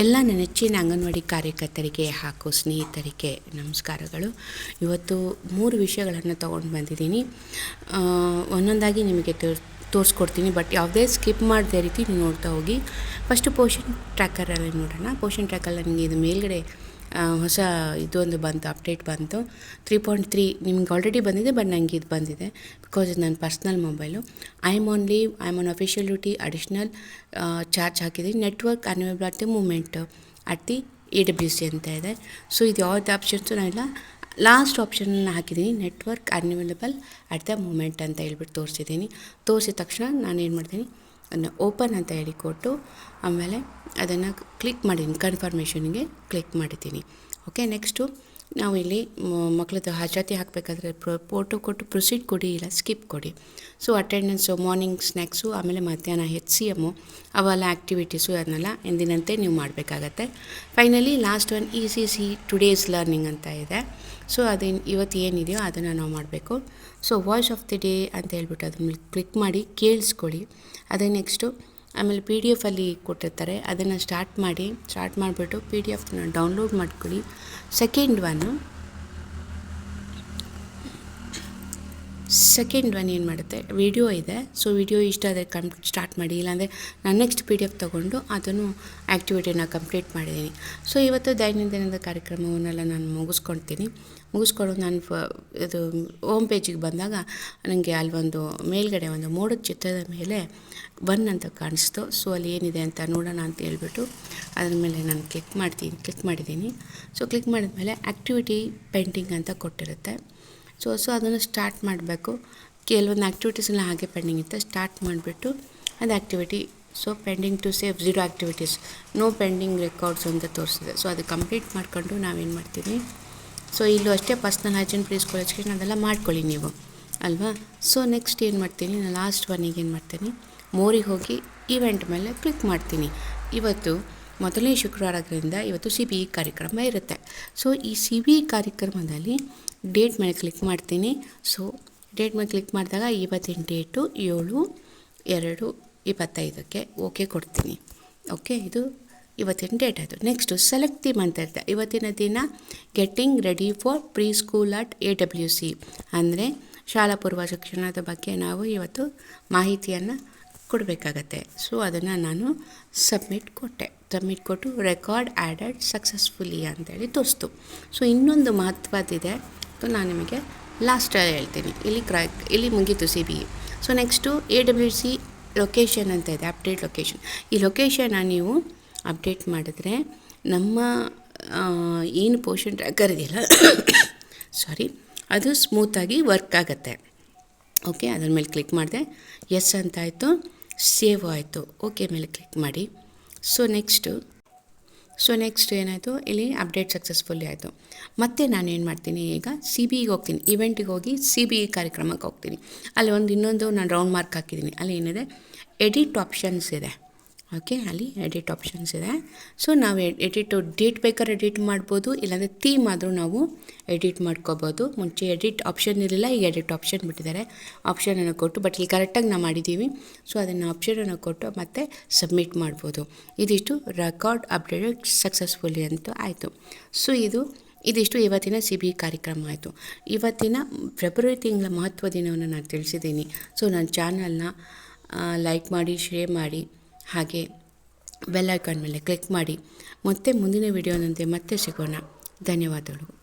ಎಲ್ಲ ನೆನಚಿನ ಅಂಗನವಾಡಿ ಕಾರ್ಯಕರ್ತರಿಗೆ ಹಾಗೂ ಸ್ನೇಹಿತರಿಗೆ ನಮಸ್ಕಾರಗಳು. ಇವತ್ತು ಮೂರು ವಿಷಯಗಳನ್ನು ತೊಗೊಂಡು ಬಂದಿದ್ದೀನಿ. ಒಂದೊಂದಾಗಿ ನಿಮಗೆ ತೋರ್, ತೋರಿಸ್ಕೊಡ್ತೀನಿ, ಬಟ್ ಯಾವುದೇ ಸ್ಕಿಪ್ ಮಾಡದೇ ರೀತಿ ನೀವು ನೋಡ್ತಾ ಹೋಗಿ. ಫಸ್ಟು ಪೋಷನ್ ಟ್ರ್ಯಾಕರಲ್ಲಿ ನೋಡೋಣ. ಪೋಷನ್ ಟ್ರ್ಯಾಕಲ್ಲಿ ನನಗೆ ಇದು ಮೇಲ್ಗಡೆ ಹೊಸ ಒಂದು ಬಂತು, ಅಪ್ಡೇಟ್ ಬಂತು. ತ್ರೀ ಪಾಯಿಂಟ್ ತ್ರೀ ನಿಮ್ಗೆ ಆಲ್ರೆಡಿ ಬಂದಿದೆ ಬಟ್ ನನಗೆ ಇದು ಬಂದಿದೆ. ಬಿಕಾಸ್ ಇದು ನನ್ನ personal mobile I am on leave I am on duty additional charge ಹಾಕಿದ್ದೀನಿ. Network unavailable at moment at the A W C ಅಂತ ಇದೆ. ಸೊ ಇದು ಯಾವ್ದು ಆಪ್ಷನ್ಸು ನಾನೆಲ್ಲ ಲಾಸ್ಟ್ ಆಪ್ಷನ್ನ ಹಾಕಿದ್ದೀನಿ. Network unavailable at the moment ಅಂತ ಹೇಳ್ಬಿಟ್ಟು ತೋರಿಸಿದ್ದೀನಿ. ತೋರಿಸಿದ ತಕ್ಷಣ ನಾನು ಏನು ಮಾಡ್ತೀನಿ? ಓಪನ್ ಅಂತ ಹೇಳಿ ಕೊಟ್ಟು ಆಮೇಲೆ ಅದನ್ನು ಕ್ಲಿಕ್ ಮಾಡಿದ್ದೀನಿ ಕನ್ಫರ್ಮೇಷನ್ಗೆ ಕ್ಲಿಕ್ ಮಾಡಿದ್ದೀನಿ. ಓಕೆ ನೆಕ್ಸ್ಟು ನಾವು ಇಲ್ಲಿ ಮಕ್ಕಳದ್ದು ಹಾಜಾತಿ ಹಾಕಬೇಕಾದ್ರೆ ಫೋಟೋ ಕೊಟ್ಟು ಪ್ರೊಸೀಡ್ ಕೊಡಿ ಇಲ್ಲ ಸ್ಕಿಪ್ ಕೊಡಿ. ಸೊ ಅಟೆಂಡೆನ್ಸು ಮಾರ್ನಿಂಗ್ ಸ್ನ್ಯಾಕ್ಸು ಆಮೇಲೆ ಮಧ್ಯಾಹ್ನ ಹೆಚ್ ಸಿ ಎಮ್ಮು ಅವೆಲ್ಲ ಆ್ಯಕ್ಟಿವಿಟೀಸು ಅದನ್ನೆಲ್ಲ ಎಂದಿನಂತೆ ನೀವು ಮಾಡಬೇಕಾಗತ್ತೆ. Finally last one E C C today's learning ಅಂತ ಇದೆ. ಸೊ ಅದೇನು, ಇವತ್ತು ಏನಿದೆಯೋ ಅದನ್ನು ನಾವು ಮಾಡಬೇಕು. So voice of the day ಅಂತ ಹೇಳ್ಬಿಟ್ಟು ಅದನ್ನ ಕ್ಲಿಕ್ ಮಾಡಿ, ಕೇಳಿಸ್ಕೊಳ್ಳಿ. ಅದೇ ನೆಕ್ಸ್ಟು ಆಮೇಲೆ ಪಿ ಡಿ ಎಫಲ್ಲಿ ಕೊಟ್ಟಿರ್ತಾರೆ. ಅದನ್ನು ಸ್ಟಾರ್ಟ್ ಮಾಡಿ ಸ್ಟಾರ್ಟ್ ಮಾಡಿಬಿಟ್ಟು ಪಿ ಡಿ ಎಫ್ನ ಡೌನ್ಲೋಡ್ ಮಾಡ್ಕೊಳ್ಳಿ. ಸೆಕೆಂಡ್ ಒನ್ನು ಸೆಕೆಂಡ್ ಒನ್ ಏನು ಮಾಡುತ್ತೆ? ವಿಡಿಯೋ ಇದೆ. ಸೊ ವಿಡಿಯೋ ಇಷ್ಟ ಆದರೆ ಕಂ ಸ್ಟಾರ್ಟ್ ಮಾಡಿ. ಇಲ್ಲಾಂದರೆ ನಾನು ನೆಕ್ಸ್ಟ್ ಪಿ ಡಿ ಎಫ್ ತೊಗೊಂಡು ಅದನ್ನು ಆ್ಯಕ್ಟಿವಿಟಿನ ಕಂಪ್ಲೀಟ್ ಮಾಡಿದ್ದೀನಿ ಸೊ ಇವತ್ತು ದೈನಂದಿನದ ಕಾರ್ಯಕ್ರಮವನ್ನೆಲ್ಲ ನಾನು ಮುಗಿಸ್ಕೊಳ್ತೀನಿ. ಮುಗಿಸ್ಕೊಂಡು ನಾನು ಫ, ಇದು ಹೋಮ್ ಪೇಜಿಗೆ ಬಂದಾಗ ನನಗೆ ಅಲ್ಲೊಂದು ಮೇಲ್ಗಡೆ ಒಂದು ಮೋಡದ ಚಿತ್ರದ ಮೇಲೆ ಒನ್ ಅಂತ ಕಾಣಿಸ್ತು. ಸೊ ಅಲ್ಲಿ ಏನಿದೆ ಅಂತ ನೋಡೋಣ ಅಂತ ಹೇಳ್ಬಿಟ್ಟು ಅದ್ರ ಮೇಲೆ ನಾನು ಕ್ಲಿಕ್ ಮಾಡ್ತೀನಿ ಕ್ಲಿಕ್ ಮಾಡಿದ್ದೀನಿ ಸೊ ಕ್ಲಿಕ್ ಮಾಡಿದ ಮೇಲೆ ಆ್ಯಕ್ಟಿವಿಟಿ ಪೇಂಟಿಂಗ್ ಅಂತ ಕೊಟ್ಟಿರುತ್ತೆ. ಸೊ ಸೊ ಅದನ್ನು ಸ್ಟಾರ್ಟ್ ಮಾಡಬೇಕು. ಕೆಲವೊಂದು ಆ್ಯಕ್ಟಿವಿಟೀಸ್ನ ಹಾಗೆ ಪೆಂಡಿಂಗ್ ಇತ್ತು ಸ್ಟಾರ್ಟ್ ಮಾಡಿಬಿಟ್ಟು ಅದು activity so pending to save zero activities no pending records ಅಂತ ತೋರಿಸಿದೆ. ಸೊ ಅದು ಕಂಪ್ಲೀಟ್ ಮಾಡಿಕೊಂಡು ನಾವೇನು ಮಾಡ್ತೀವಿ? ಸೊ ಇಲ್ಲೂ ಅಷ್ಟೇ ಪರ್ಸ್ನಲ್ ಹೈಜೀನ್ ಪ್ಲೀಸ್ ಕಾಲೇಜ್ಗೆ ಅದೆಲ್ಲ ಮಾಡ್ಕೊಳ್ಳಿ ನೀವು. ಅಲ್ವಾ? ಸೊ ನೆಕ್ಸ್ಟ್ ಏನು ಮಾಡ್ತೀನಿ? ನಾನು ಲಾಸ್ಟ್ ಒನ್ನಿಗೆ ಏನು ಮಾಡ್ತೀನಿ? ಮೋರಿಗೆ ಹೋಗಿ ಇವೆಂಟ್ ಮೇಲೆ ಕ್ಲಿಕ್ ಮಾಡ್ತೀನಿ. ಇವತ್ತು ಮೊದಲನೇ ಶುಕ್ರವಾರ ಆದ್ದರಿಂದ ಇವತ್ತು ಸಿ ಬಿ ಇ ಕಾರ್ಯಕ್ರಮ ಇರುತ್ತೆ. ಸೊ ಈ ಸಿ ಬಿ ಇ ಕಾರ್ಯಕ್ರಮದಲ್ಲಿ ಡೇಟ್ ಮೇಲೆ ಕ್ಲಿಕ್ ಮಾಡ್ತೀನಿ. ಸೊ ಡೇಟ್ ಮೇಲೆ ಕ್ಲಿಕ್ ಮಾಡಿದಾಗ ಇವತ್ತಿನ ಡೇಟು ಏಳು ಎರಡು ಇಪ್ಪತ್ತೈದಕ್ಕೆ ಓಕೆ ಕೊಡ್ತೀನಿ. ಓಕೆ ಇದು ಇವತ್ತಿನ ಡೇಟ್ ಆಯಿತು ನೆಕ್ಸ್ಟು ಸೆಲೆಕ್ಟ್ ದಿ ಅಂತ ಅಂತ ಇವತ್ತಿನ ದಿನ getting ready for pre school at A W C ಅಂದರೆ ಶಾಲಾ ಪೂರ್ವ ಶಿಕ್ಷಣದ ಬಗ್ಗೆ ನಾವು ಇವತ್ತು ಮಾಹಿತಿಯನ್ನು ಕೊಡಬೇಕಾಗತ್ತೆ. ಸೊ ಅದನ್ನು ನಾನು ಸಬ್ಮಿಟ್ ಕೊಟ್ಟೆ. ಸಬ್ಮಿಟ್ ಕೊಟ್ಟು ರೆಕಾರ್ಡ್ ಆ್ಯಡೆಡ್ ಸಕ್ಸಸ್ಫುಲಿ ಅಂತೇಳಿ ತೋರಿಸ್ತು. ಸೊ, ಇನ್ನೊಂದು ಮಹತ್ವದಿದೆ ನಾನು ನಿಮಗೆ ಲಾಸ್ಟಲ್ಲಿ ಹೇಳ್ತೀನಿ. ಇಲ್ಲಿ ಕ್ರೈ, ಇಲ್ಲಿ ಮುಗೀತು C B so, next A W C location ಅಂತ ಇದೆ, ಅಪ್ಡೇಟ್ ಲೊಕೇಶನ್. ಈ ಲೊಕೇಶನ್ನ ನೀವು ಅಪ್ಡೇಟ್ ಮಾಡಿದ್ರೆ ನಮ್ಮ ಏನು ಪೋಷನ್ ಟ್ರ್ಯಾಕರ್ ಸಾರಿ, ಅದು ಸ್ಮೂತಾಗಿ ವರ್ಕ್ ಆಗುತ್ತೆ. ಓಕೆ, ಅದ್ರ ಮೇಲೆ ಕ್ಲಿಕ್ ಮಾಡಿದೆ. ಎಸ್ ಅಂತ ಆಯಿತು ಸೇವ್ ಆಯಿತು. ಓಕೆ, ಮೇಲೆ ಕ್ಲಿಕ್ ಮಾಡಿ. ಸೊ ನೆಕ್ಸ್ಟು ಸೊ ನೆಕ್ಸ್ಟ್ ಏನಾಯಿತು? ಇಲ್ಲಿ ಅಪ್ಡೇಟ್ ಸಕ್ಸಸ್ಫುಲ್ಲಿ ಆಯಿತು. ಮತ್ತೆ ನಾನು ಏನು ಮಾಡ್ತೀನಿ ಈಗ? ಸಿ ಬಿ ಇಗೆ ಹೋಗ್ತೀನಿ ಇವೆಂಟಿಗೆ ಹೋಗಿ ಸಿ ಬಿ ಇ ಕಾರ್ಯಕ್ರಮಕ್ಕೆ ಹೋಗ್ತೀನಿ. ಅಲ್ಲಿ ಒಂದು ಇನ್ನೊಂದು ನಾನು ರೌಂಡ್ ಮಾರ್ಕ್ ಹಾಕಿದ್ದೀನಿ. ಅಲ್ಲಿ ಏನಿದೆ? ಎಡಿಟ್ ಆಪ್ಷನ್ಸ್ ಇದೆ. ಓಕೆ ಅಲ್ಲಿ ಎಡಿಟ್ ಆಪ್ಷನ್ಸ್ ಇದೆ. ಸೊ ನಾವು ಎಡಿಟು ಡೇಟ್ ಬೇಕಾದ್ರೆ ಎಡಿಟ್ ಮಾಡ್ಬೋದು, ಇಲ್ಲಾಂದರೆ ಥೀಮ್ ಆದರೂ ನಾವು ಎಡಿಟ್ ಮಾಡ್ಕೋಬೋದು. ಮುಂಚೆ ಎಡಿಟ್ ಆಪ್ಷನ್ ಇರಲಿಲ್ಲ, ಈಗ ಎಡಿಟ್ ಆಪ್ಷನ್ ಬಿಟ್ಟಿದ್ದಾರೆ. ಆಪ್ಷನನ್ನು ಕೊಟ್ಟು ಬಟ್ ಇಲ್ಲಿ ಕರೆಕ್ಟಾಗಿ ನಾವು ಮಾಡಿದ್ದೀವಿ. ಸೊ ಅದನ್ನು ಆಪ್ಷನನ್ನು ಕೊಟ್ಟು ಮತ್ತೆ ಸಬ್ಮಿಟ್ ಮಾಡ್ಬೋದು. ಇದಿಷ್ಟು ರೆಕಾರ್ಡ್ ಅಪ್ಡೇಟೆಡ್ ಸಕ್ಸಸ್ಫುಲಿ ಅಂತ ಆಯಿತು. ಸೊ ಇದು, ಇದಿಷ್ಟು ಇವತ್ತಿನ ಸಿ ಬಿ ಕಾರ್ಯಕ್ರಮ ಆಯಿತು. ಇವತ್ತಿನ ಫೆಬ್ರವರಿ ತಿಂಗಳ ಮಹತ್ವ ದಿನವನ್ನು ನಾನು ತಿಳಿಸಿದ್ದೀನಿ. ಸೊ ನನ್ನ ಚಾನಲ್ನ ಲೈಕ್ ಮಾಡಿ ಶೇರ್ ಮಾಡಿ. ಹಾಗೆ ಬೆಲ್ ಐಕಾನ್ ಮೇಲೆ ಕ್ಲಿಕ್ ಮಾಡಿ ಮತ್ತೆ ಮುಂದಿನ ವಿಡಿಯೋನಂತೆ ಮತ್ತೆ ಸಿಗೋಣ. ಧನ್ಯವಾದಗಳು.